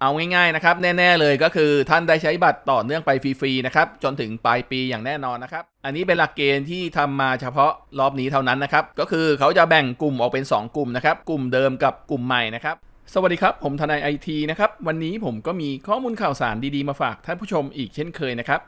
เอาง่ายๆนะครับ แน่ๆเลยก็คือท่านได้ใช้บัตรต่อเนื่องไปฟรีๆนะครับจนถึงปลายปีอย่างแน่นอนนะครับ อันนี้เป็นหลักเกณฑ์ที่ทำมาเฉพาะรอบนี้เท่านั้นนะครับ ก็คือเขาจะแบ่งกลุ่มออกเป็น 2 กลุ่มนะครับ กลุ่มเดิมกับกลุ่มใหม่นะครับ สวัสดีครับ ผมทนายไอทีนะครับ วันนี้ผมก็มีข้อมูลข่าวสารดีๆมาฝากท่านผู้ชมอีกเช่นเคยนะครับ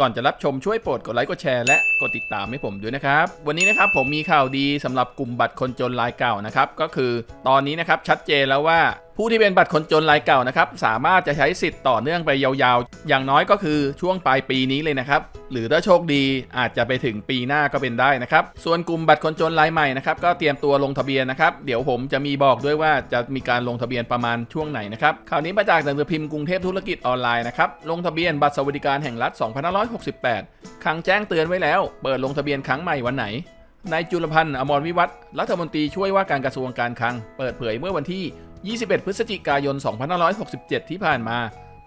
ก่อนจะรับชมช่วยโปรดกดไลค์กดแชร์และกดติดตามให้ผมด้วยนะครับ วันนี้นะครับผมมีข่าวดีสำหรับกลุ่มบัตรคนจนรายเก่านะครับก็คือตอนนี้นะครับชัดเจนแล้วว่าผู้ที่เป็นบัตรคนจนรายเก่านะครับสามารถจะใช้สิทธิ์ต่อเนื่องไปยาวๆ อย่างน้อยก็คือช่วงปลายปีนี้เลยนะครับ หรือถ้าโชคดีอาจจะไปถึงปีหน้าก็เป็นได้นะครับ ส่วนกลุ่มบัตรคนจนรายใหม่นะครับก็เตรียมตัวลงทะเบียนนะครับ เดี๋ยวผมจะมีบอกด้วยว่าจะมีการลงทะเบียนประมาณช่วงไหนนะครับข่าวนี้มาจากหนังสือพิมพ์กรุงเทพธุรกิจออนไลน์นะครับลงทะเบียนบัตรสวัสดิการแห่งรัฐ 2568 ครั้งแจ้งเตือนไว้แล้ว เปิดลงทะเบียนครั้งใหม่วันไหนนายจุลพันธ์อมรวิวัฒรัฐมนตรีช่วยว่าการกระทรวงการคลัง เปิดเผยเมื่อวันที่ 21 พฤศจิกายน 2567 ที่ผ่านมา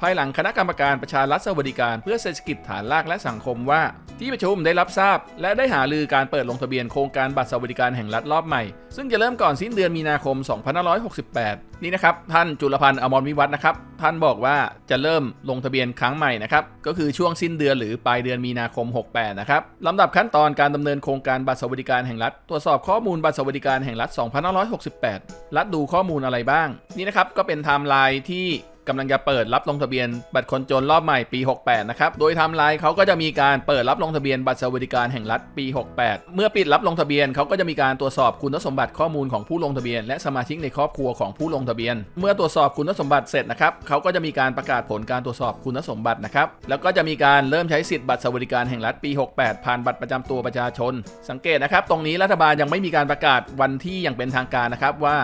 ภายหลังคณะกรรมการประชารัฐสวัสดิการเพื่อเศรษฐกิจฐานรากและสังคมว่า ที่ประชุมได้รับทราบ และได้หาลือการเปิดลงทะเบียนโครงการบัตรสวัสดิการแห่งรัฐรอบใหม่ ซึ่งจะเริ่มก่อนสิ้นเดือนมีนาคม 2568 นี่นะครับ ท่านจุลพันธ์อมรวิวัฒน์นะครับ ท่านบอกว่าจะเริ่มลงทะเบียนครั้งใหม่นะครับก็คือช่วงสิ้นเดือนหรือปลายเดือนมีนาคม 68 นะครับลำดับขั้นตอนการดำเนินโครงการบัตรสวัสดิการแห่งรัฐตรวจสอบข้อมูลบัตรสวัสดิการแห่งรัฐ 2568 รัฐดูข้อมูลอะไรบ้าง นี่นะครับก็เป็นไทม์ไลน์ที่ กำลังจะเปิดรับลงทะเบียนบัตรคนจนรอบใหม่ปี 68 นะครับ โดยทม์ไลน์เขาก็จะมีการเปิดรับลงทะเบียนบัตรสวัสดิการแห่งรัฐปี 68 เมื่อปิดรับลงทะเบียนเขาก็จะมีการตรวจสอบคุณสมบัติข้อมูลของผู้ลงทะเบียน และสมาชิกในครอบครัวของผู้ลงทะเบียน เมื่อตรวจสอบคุณสมบัติเสร็จนะครับเขาก็จะมีการประกาศผลการตรวจสอบคุณสมบัตินะครับ แล้วก็จะมีการเริ่มใช้สิทธิ์บัตรสวัสดิการแห่งรัฐปี 68 ผ่านบัตรประจำตัวประชาชน สังเกตนะครับ ตรงนี้รัฐบาลยังไม่มีการประกาศวันที่อย่างเป็นทางการนะครับว่า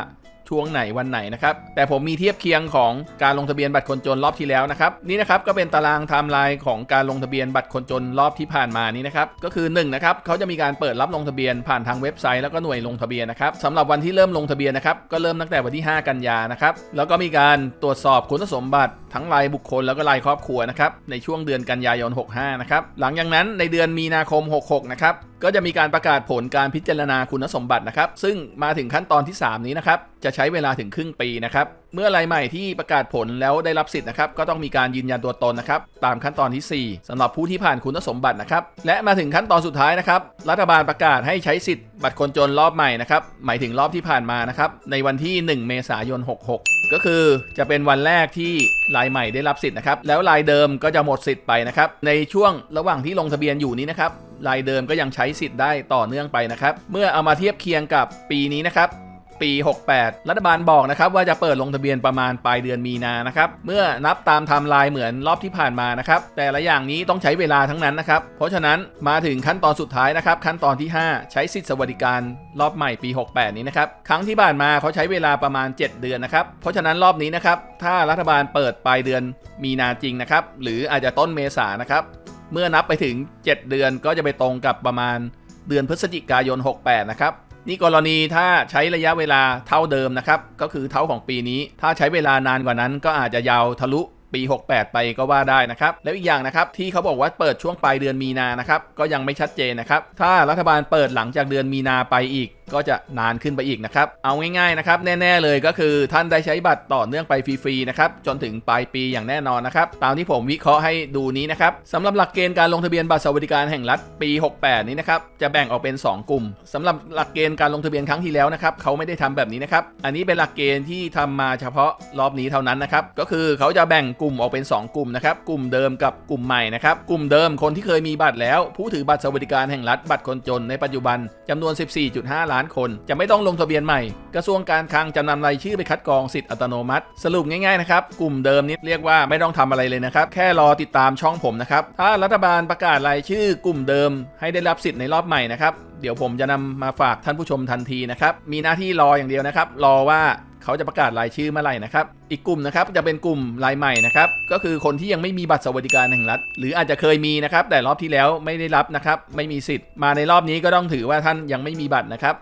ช่วงไหนวันไหนนะครับ แต่ผมมีเทียบเคียงของการลงทะเบียนบัตรคนจนรอบที่แล้วนะครับ นี่นะครับก็เป็นตารางไทม์ไลน์ของการลงทะเบียนบัตรคนจนรอบที่ผ่านมานี้นะครับ ก็คือ1นะครับเขาจะมีการเปิดรับลงทะเบียนผ่านทางเว็บไซต์แล้วก็หน่วยลงทะเบียนนะครับสำหรับวันที่เริ่มลงทะเบียนนะครับก็เริ่มตั้งแต่วันที่ 5 กันยานะครับแล้วก็มีการตรวจสอบคุณสมบัติทั้งรายบุคคลแล้วก็รายครอบครัวนะครับในช่วงเดือนกันยายน 65 นะครับหลังจากนั้นในเดือนมีนาคม 66 นะครับก็จะมีการประกาศผลการพิจารณาคุณสมบัตินะครับ ซึ่งมาถึงขั้นตอนที่ 3 นี้นะครับจะใช้เวลาถึงครึ่งปีนะครับ เมื่อรายใหม่ที่ประกาศผลแล้วได้รับสิทธิ์นะครับ ก็ต้องมีการยืนยันตัวตนนะครับ ตามขั้นตอนที่ 4สำหรับผู้ที่ผ่านคุณสมบัตินะครับ และมาถึงขั้นตอนสุดท้ายนะครับ รัฐบาลประกาศให้ใช้สิทธิ์บัตรคนจนรอบใหม่นะครับ หมายถึงรอบที่ผ่านมานะครับ ในวันที่ 1 เมษายน 66 ก็คือจะเป็นวันแรกที่รายใหม่ได้รับสิทธิ์นะครับ แล้วรายเดิมก็จะหมดสิทธิ์ไปนะครับ ในช่วงระหว่างที่ลงทะเบียนอยู่นี้นะครับรายเดิมก็ยังใช้สิทธิ์ได้ต่อเนื่องไปนะครับ เมื่อเอามาเทียบเคียงกับปีนี้นะครับ ปี 68 รัฐบาลบอกนะครับว่าจะเปิดลงทะเบียนประมาณปลายเดือนมีนานะครับเมื่อนับตามไทม์ไลน์เหมือนรอบที่ผ่านมานะครับแต่ละอย่างนี้ต้องใช้เวลาทั้งนั้นนะครับเพราะฉะนั้นมาถึงขั้นตอนสุดท้ายนะครับขั้นตอนที่ 5 ใช้สิทธิสวัสดิการรอบใหม่ปี 68 นี้นะครับครั้งที่ผ่านมาเขาใช้เวลาประมาณ 7 เดือนนะครับเพราะฉะนั้นรอบนี้นะครับถ้ารัฐบาลเปิดปลายเดือนมีนาจริงนะครับหรืออาจจะต้นเมษานะครับเมื่อนับไปถึง 7 เดือนก็จะไปตรงกับประมาณเดือนพฤศจิกายน 68 นะครับ นี่กรณีถ้าใช้ระยะเวลาเท่าเดิมนะครับ ก็คือเท่าของปีนี้ ถ้าใช้เวลานานกว่านั้นก็อาจจะยาวทะลุปี 68 ไปก็ว่าได้นะครับ แล้วอีกอย่างนะครับที่เขาบอกว่าเปิดช่วงปลายเดือนมีนานะครับก็ยังไม่ชัดเจนนะครับ ถ้ารัฐบาลเปิดหลังจากเดือนมีนาไปอีก ก็จะนานขึ้นไปอีกนะครับ เอาง่ายๆนะครับ แน่ๆเลยก็คือท่านได้ใช้บัตรต่อเนื่องไปฟรีๆนะครับจนถึงปลายปีอย่างแน่นอนนะครับ ตามที่ผมวิเคราะห์ให้ดูนี้นะครับสำหรับหลักเกณฑ์การลงทะเบียนบัตรสวัสดิการแห่งรัฐปี 68 นี้นะครับจะแบ่งออกเป็น 2 กลุ่มสำหรับหลักเกณฑ์การลงทะเบียนครั้งที่แล้วนะครับเขาไม่ได้ทำแบบนี้นะครับอันนี้เป็นหลักเกณฑ์ที่ทำมาเฉพาะรอบนี้เท่านั้นนะครับก็คือเขาจะแบ่งกลุ่มออกเป็น 2 กลุ่มนะครับกลุ่มเดิมกับกลุ่มใหม่นะครับกลุ่มเดิมคนที่เคยมีบัตรแล้ว ผู้ถือบัตรสวัสดิการแห่งรัฐบัตรคนจนในปัจจุบันจำนวน 14.5ล้านคนจะไม่ต้องลงทะเบียนใหม่ กระทรวงการคลังจะนำรายชื่อไปคัดกรองสิทธิ์อัตโนมัติ สรุปง่ายๆนะครับ กลุ่มเดิมนี้เรียกว่าไม่ต้องทำอะไรเลยนะครับ แค่รอติดตามช่องผมนะครับ ถ้ารัฐบาลประกาศรายชื่อกลุ่มเดิม ให้ได้รับสิทธิ์ในรอบใหม่นะครับ เดี๋ยวผมจะนำมาฝากท่านผู้ชมทันทีนะครับ มีหน้าที่รออย่างเดียวนะครับ รอว่า เขาจะประกาศรายชื่อเมื่อไหร่นะครับ อีกกลุ่มนะครับจะเป็นกลุ่มรายใหม่นะครับ ก็คือคนที่ยังไม่มีบัตรสวัสดิการแห่งรัฐ หรืออาจจะเคยมีนะครับ แต่รอบที่แล้วไม่ได้รับนะครับ ไม่มีสิทธิ์ มาในรอบนี้ก็ต้องถือว่าท่านยังไม่มีบัตรนะครับ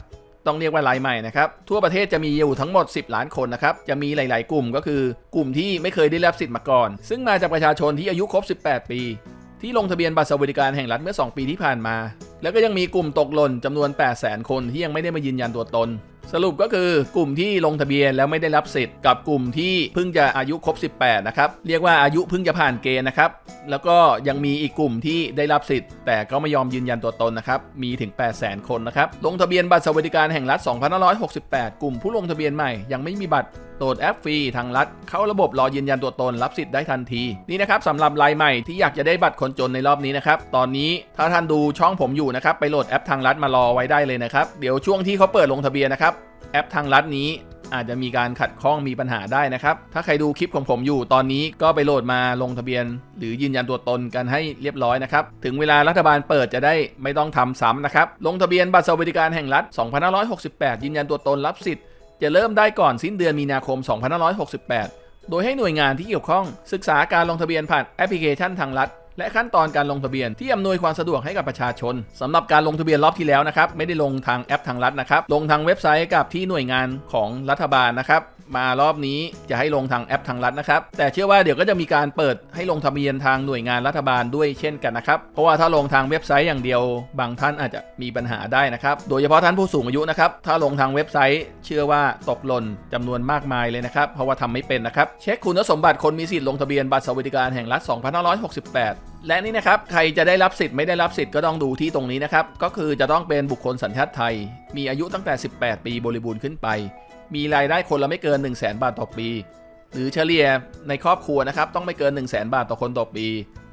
ต้องเรียกว่ารายใหม่นะครับทั่วประเทศจะมีอยู่ทั้งหมด 10 ล้านคนนะครับจะมีหลาย ๆ กลุ่มก็คือกลุ่มที่ไม่เคยได้รับสิทธิ์มาก่อน ซึ่งมาจากประชาชนที่อายุครบ 18 ปี ที่ลงทะเบียนบัตรสวัสดิการแห่งรัฐเมื่อ 2 ปีที่ผ่านมา แล้วก็ยังมีกลุ่มตกหล่นจำนวน 8 0 0 0 0 0 คนที่ยังไม่ได้มายืนยันตัวตน สรุปก็คือกลุ่มที่ลงทะเบียนแล้วไม่ได้รับสิทธิ์กับกลุ่มที่เพิ่งจะอายุครบ 18 นะครับ เรียกว่าอายุเพิ่งจะผ่านเกณฑ์นะครับ แล้วก็ยังมีอีกกลุ่มที่ได้รับสิทธิ์ แต่ก็ไม่ยอมยืนยันตัวตนนะครับ มีถึง 8 0 0 0 0 0 คนนะครับ ลงทะเบียนบัตรสวัสดิการแห่งรัฐ 2568 กลุ่มผู้ลงทะเบียนใหม่ยังไม่มีบัตร โหลดแอปฟรีทางรัฐเข้าระบบรอยืนยันตัวตนรับสิทธิ์ได้ทันที นี่นะครับสำหรับรายใหม่ที่อยากจะได้บัตรคนจนในรอบนี้นะครับ ตอนนี้ถ้าท่านดูช่องผมอยู่นะครับ ไปโหลดแอปทางรัฐมารอไว้ได้เลยนะครับ เดี๋ยวช่วงที่เขาเปิดลงทะเบียนนะครับ แอปทางรัฐนี้อาจจะมีการขัดข้องมีปัญหาได้นะครับ ถ้าใครดูคลิปของผมอยู่ตอนนี้ก็ไปโหลดมาลงทะเบียน หรือยืนยันตัวตนกันให้เรียบร้อยนะครับ ถึงเวลารัฐบาลเปิดจะได้ไม่ต้องทำซ้ำนะครับ ลงทะเบียนบัตรสวัสดิการแห่งรัฐ 2568 ยืนยันตัวตนรับสิทธิ์ จะเริ่มได้ก่อนสิ้นเดือนมีนาคม 2568 โดยให้หน่วยงานที่เกี่ยวข้อง ศึกษาการลงทะเบียนผ่านแอปพลิเคชันทางรัฐและขั้นตอนการลงทะเบียนที่อำนวยความสะดวกให้กับประชาชนสำหรับการลงทะเบียนรอบที่แล้วนะครับ ไม่ได้ลงทางแอปทางรัฐนะครับ ลงทางเว็บไซต์กับที่หน่วยงานของรัฐบาลนะครับ มารอบนี้จะให้ลงทางแอปทางรัฐนะครับ แต่เชื่อว่าเดี๋ยวก็จะมีการเปิดให้ลงทะเบียนทางหน่วยงานรัฐบาลด้วยเช่นกันนะครับ เพราะว่าถ้าลงทางเว็บไซต์อย่างเดียว บางท่านอาจจะมีปัญหาได้นะครับ โดยเฉพาะท่านผู้สูงอายุนะครับ ถ้าลงทางเว็บไซต์เชื่อว่าตกหล่นจำนวนมากมายเลยนะครับ เพราะว่าทำไม่เป็นนะครับ เช็คคุณสมบัติคนมีสิทธิ์ลงทะเบียนบัตรสวัสดิการแห่งรัฐ 2568และนี่นะครับ ใครจะได้รับสิทธิ์ไม่ได้รับสิทธิ์ก็ต้องดูที่ตรงนี้นะครับ ก็คือจะต้องเป็นบุคคลสัญชาติไทย มีอายุตั้งแต่ 18 ปีบริบูรณ์ขึ้นไป มีรายได้คนละไม่เกิน 1 0 0 0 0แบาทต่อปี หรือเฉลี่ยในครอบครัวนะครับต้องไม่เกิน 1 0 0 0 0แบาทต่อคนต่อปี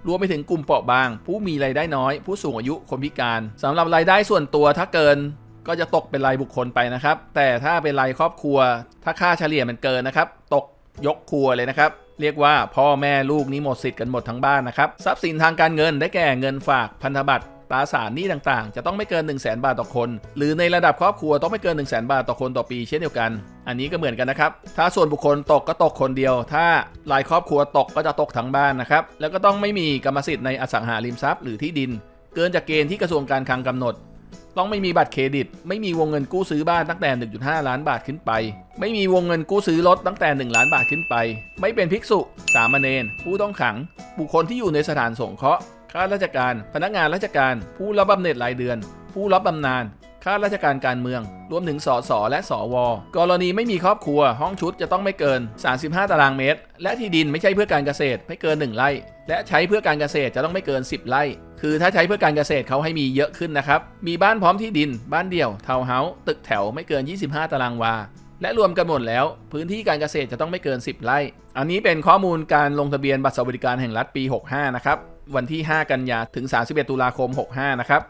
รวมไปถึงกลุ่มเปราะบาง ผู้มีรายได้น้อย ผู้สูงอายุคนพิการสำหรับรายได้ส่วนตัวถ้าเกินก็จะตกเป็นรายบุคคลไปนะครับ แต่ถ้าเป็นรายครอบครัว ถ้าค่าเฉลี่ยมันเกินนะครับ ตกยกครัวเลยนะครับ เรียกว่าพ่อแม่ลูกนี้หมดสิทธิ์กันหมดทั้งบ้านนะครับ ทรัพย์สินทางการเงินได้แก่เงินฝากพันธบัตร ตราสารหนี้ต่างๆ จะต้องไม่เกิน 1 0 0 0 0แบาทต่อคน หรือในระดับครอบครัวต้องไม่เกิน 1 0 0 0 0แบาทต่อคนต่อปีเช่นเดียวกัน อันนี้ก็เหมือนกันนะครับ ถ้าส่วนบุคคลตกก็ตกคนเดียว ถ้ารายครอบครัวตกก็จะตกทั้งบ้านนะครับ แล้วก็ต้องไม่มีกรรมสิทธิ์ในอสังหาริมทรัพย์หรือที่ดิน เกินจากเกณฑ์ที่กระทรวงการคลังกำหนดต้องไม่มีบัตรเครดิต ไม่มีวงเงินกู้ซื้อบ้านตั้งแต่ 1.5 ล้านบาทขึ้นไป ไม่มีวงเงินกู้ซื้อรถตั้งแต่ 1 ล้านบาทขึ้นไป ไม่เป็นภิกษุ สามเณรผู้ต้องขัง บุคคลที่อยู่ในสถานสงเคราะห์ ข้าราชการ พนักงานราชการ ผู้รับบำเหน็จรายเดือน ผู้รับบำนาญข้าราชการการเมือง รวมถึงสสและสว กรณีไม่มีครอบครัว ห้องชุดจะต้องไม่เกิน 35 ตารางเมตร และที่ดินไม่ใช่เพื่อการเกษตรไม่เกิน 1 ไร่ และใช้เพื่อการเกษตรจะต้องไม่เกิน 10 ไร่ คือถ้าใช้เพื่อการเกษตรเขาให้มีเยอะขึ้นนะครับ มีบ้านพร้อมที่ดิน บ้านเดี่ยว ทาวน์เฮาส์ ตึกแถวไม่เกิน 25 ตารางวา และรวมกันหมดแล้ว พื้นที่การเกษตรจะต้องไม่เกิน 10 ไร่ อันนี้เป็นข้อมูลการลงทะเบียนบัตรสวัสดิการแห่งรัฐปี 65 นะครับ วันที่ 5 กันยาถึง 31 ตุลาคม 65 นะครับ